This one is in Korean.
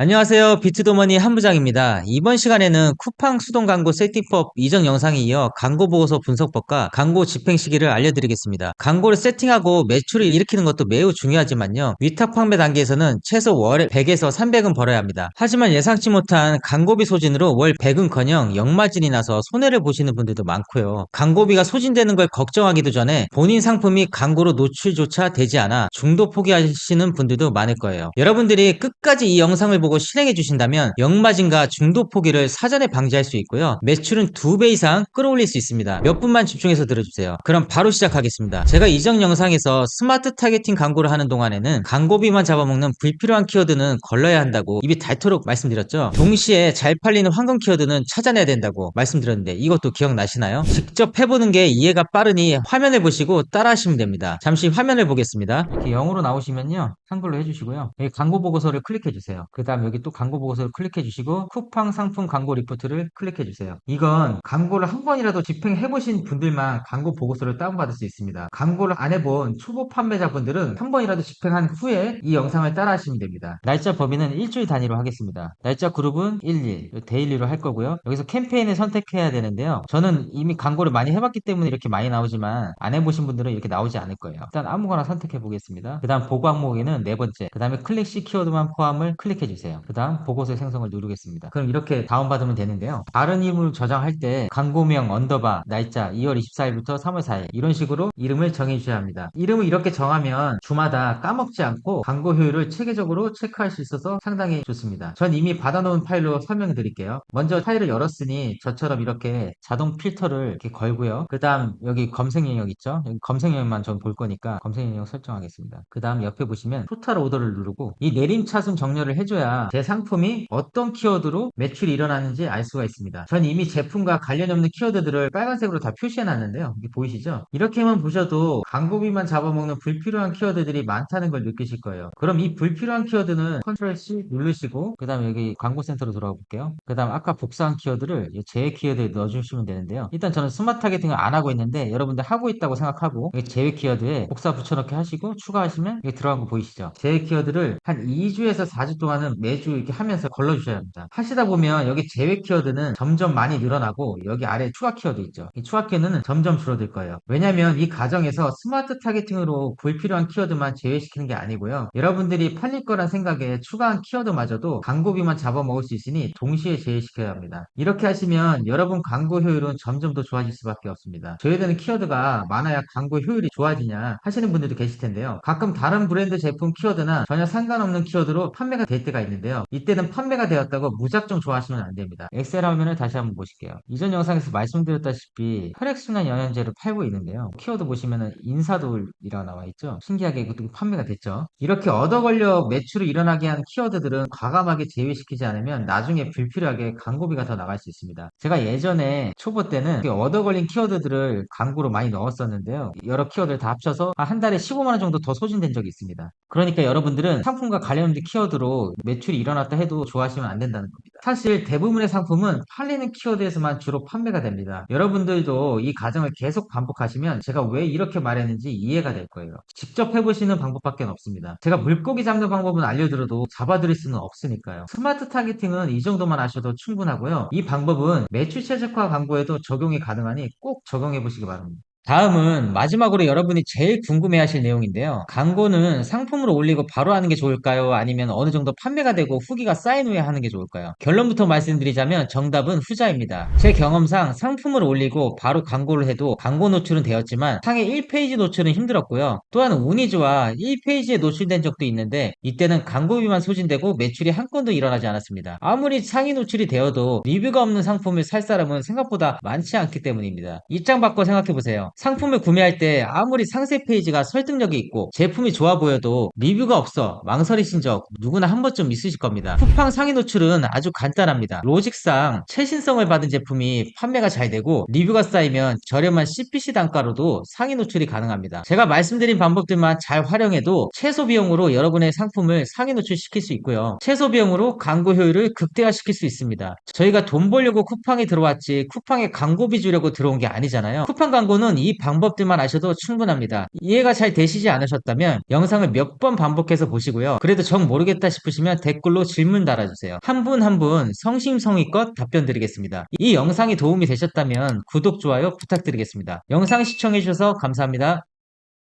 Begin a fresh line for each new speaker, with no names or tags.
안녕하세요. 비트도머니 한부장입니다. 이번 시간에는 쿠팡 수동 광고 세팅법 이전 영상에 이어 광고 보고서 분석법과 광고 집행 시기를 알려드리겠습니다. 광고를 세팅하고 매출을 일으키는 것도 매우 중요하지만요. 위탁 판매 단계에서는 최소 월 100에서 300은 벌어야 합니다. 하지만 예상치 못한 광고비 소진으로 월 100은커녕 역마진이 나서 손해를 보시는 분들도 많고요. 광고비가 소진되는 걸 걱정하기도 전에 본인 상품이 광고로 노출조차 되지 않아 중도 포기하시는 분들도 많을 거예요. 여러분들이 끝까지 이 영상을 보고 보고 실행해 주신다면 역마진과 중도 포기를 사전에 방지할 수 있고요. 매출은 두배 이상 끌어올릴 수 있습니다. 몇 분만 집중해서 들어주세요. 그럼 바로 시작하겠습니다. 제가 이전 영상에서 스마트 타겟팅 광고를 하는 동안에는 광고비만 잡아먹는 불필요한 키워드는 걸러야 한다고 입이 닳도록 말씀드렸죠. 동시에 잘 팔리는 황금 키워드는 찾아내야 된다고 말씀드렸는데 이것도 기억나시나요? 직접 해보는 게 이해가 빠르니 화면을 보시고 따라 하시면 됩니다. 잠시 화면을 보겠습니다. 이렇게 영어로 나오시면요. 한글로 해주시고요. 여기 광고 보고서를 클릭해 주세요. 그 다음 여기 또 광고 보고서를 클릭해 주시고 쿠팡 상품 광고 리포트를 클릭해 주세요. 이건 광고를 한 번이라도 집행해 보신 분들만 광고 보고서를 다운받을 수 있습니다. 광고를 안 해본 초보 판매자분들은 한 번이라도 집행한 후에 이 영상을 따라 하시면 됩니다. 날짜 범위는 일주일 단위로 하겠습니다. 날짜 그룹은 11, 데일리로 할 거고요. 여기서 캠페인을 선택해야 되는데요. 저는 이미 광고를 많이 해봤기 때문에 이렇게 많이 나오지만 안 해보신 분들은 이렇게 나오지 않을 거예요. 일단 아무거나 선택해 보겠습니다. 그 다음 보고 항목에는 네 번째, 그 다음에 클릭 시 키워드만 포함을 클릭해 주세요. 그 다음 보고서 생성을 누르겠습니다. 그럼 이렇게 다운받으면 되는데요. 다른 이름을 저장할 때 광고명 언더바 날짜 2월 24일부터 3월 4일 이런 식으로 이름을 정해 주셔야 합니다. 이름을 이렇게 정하면 주마다 까먹지 않고 광고 효율을 체계적으로 체크할 수 있어서 상당히 좋습니다. 전 이미 받아놓은 파일로 설명해 드릴게요. 먼저 파일을 열었으니 저처럼 이렇게 자동 필터를 이렇게 걸고요. 그 다음 여기 검색 영역 있죠? 여기 검색 영역만 전 볼 거니까 검색 영역 설정하겠습니다. 그 다음 옆에 보시면 토탈 오더를 누르고 이 내림 차순 정렬을 해줘야 제 상품이 어떤 키워드로 매출이 일어나는지 알 수가 있습니다. 전 이미 제품과 관련이 없는 키워드들을 빨간색으로 다 표시해 놨는데요. 이게 보이시죠? 이렇게만 보셔도 광고비만 잡아먹는 불필요한 키워드들이 많다는 걸 느끼실 거예요. 그럼 이 불필요한 키워드는 컨트롤 C 누르시고 그 다음 여기 광고센터로 돌아가 볼게요. 그 다음 아까 복사한 키워드를 제 키워드에 넣어주시면 되는데요. 일단 저는 스마트 타겟팅을 안 하고 있는데 여러분들 하고 있다고 생각하고 제외 키워드에 복사 붙여넣기 하시고 추가하시면 들어간 거 보이시죠? 제외 키워드를 한 2주에서 4주 동안은 매주 이렇게 하면서 걸러주셔야 합니다. 하시다 보면 여기 제외 키워드는 점점 많이 늘어나고 여기 아래 추가 키워드 있죠. 이 추가 키워드는 점점 줄어들 거예요. 왜냐면 이 과정에서 스마트 타겟팅으로 불필요한 키워드만 제외시키는 게 아니고요. 여러분들이 팔릴 거란 생각에 추가한 키워드마저도 광고비만 잡아먹을 수 있으니 동시에 제외시켜야 합니다. 이렇게 하시면 여러분 광고 효율은 점점 더 좋아질 수밖에 없습니다. 저희들은 키워드가 많아야 광고 효율이 좋아지냐 하시는 분들도 계실 텐데요. 가끔 다른 브랜드 제품 키워드나 전혀 상관없는 키워드로 판매가 될 때가 있 는데요. 이때는 판매가 되었다고 무작정 좋아하시면 안 됩니다. 엑셀 화면을 다시 한번 보실게요. 이전 영상에서 말씀드렸다시피 혈액순환 영양제를 팔고 있는데요. 키워드 보시면은 인사돌이라고 나와 있죠. 신기하게 이것도 판매가 됐죠. 이렇게 얻어 걸려 매출이 일어나게 한 키워드들은 과감하게 제외시키지 않으면 나중에 불필요하게 광고비가 더 나갈 수 있습니다. 제가 예전에 초보 때는 얻어 걸린 키워드들을 광고로 많이 넣었었는데요. 여러 키워드를 다 합쳐서 한 달에 15만 원 정도 더 소진된 적이 있습니다. 그러니까 여러분들은 상품과 관련된 키워드로 매출 이 일어났다 해도 좋아하시면 안 된다는 겁니다. 사실 대부분의 상품은 팔리는 키워드에서만 주로 판매가 됩니다. 여러분들도 이 과정을 계속 반복하시면 제가 왜 이렇게 말했는지 이해가 될 거예요. 직접 해보시는 방법밖에 없습니다. 제가 물고기 잡는 방법은 알려드려도 잡아드릴 수는 없으니까요. 스마트 타겟팅은 이 정도만 하셔도 충분하고요. 이 방법은 매출 최적화 광고에도 적용이 가능하니 꼭 적용해 보시기 바랍니다. 다음은 마지막으로 여러분이 제일 궁금해 하실 내용인데요. 광고는 상품으로 올리고 바로 하는 게 좋을까요? 아니면 어느 정도 판매가 되고 후기가 쌓인 후에 하는 게 좋을까요? 결론부터 말씀드리자면 정답은 후자입니다. 제 경험상 상품을 올리고 바로 광고를 해도 광고 노출은 되었지만 상의 1페이지 노출은 힘들었고요. 또한 운이 좋아 1페이지에 노출된 적도 있는데 이때는 광고비만 소진되고 매출이 한 건도 일어나지 않았습니다. 아무리 상위 노출이 되어도 리뷰가 없는 상품을 살 사람은 생각보다 많지 않기 때문입니다. 입장 바꿔 생각해보세요. 상품을 구매할 때 아무리 상세 페이지가 설득력이 있고 제품이 좋아 보여도 리뷰가 없어 망설이신 적 누구나 한 번쯤 있으실 겁니다. 쿠팡 상위 노출은 아주 간단합니다. 로직상 최신성을 받은 제품이 판매가 잘 되고 리뷰가 쌓이면 저렴한 CPC 단가로도 상위 노출이 가능합니다. 제가 말씀드린 방법들만 잘 활용해도 최소 비용으로 여러분의 상품을 상위 노출시킬 수 있고요. 최소 비용으로 광고 효율을 극대화시킬 수 있습니다. 저희가 돈 벌려고 쿠팡에 들어왔지 쿠팡에 광고비 주려고 들어온 게 아니잖아요. 쿠팡 광고는 이이 방법들만 아셔도 충분합니다. 이해가 잘 되시지 않으셨다면 영상을 몇 번 반복해서 보시고요. 그래도 정 모르겠다 싶으시면 댓글로 질문 달아주세요. 한 분 한 분 성심성의껏 답변 드리겠습니다. 이 영상이 도움이 되셨다면 구독, 좋아요 부탁드리겠습니다. 영상 시청해주셔서 감사합니다.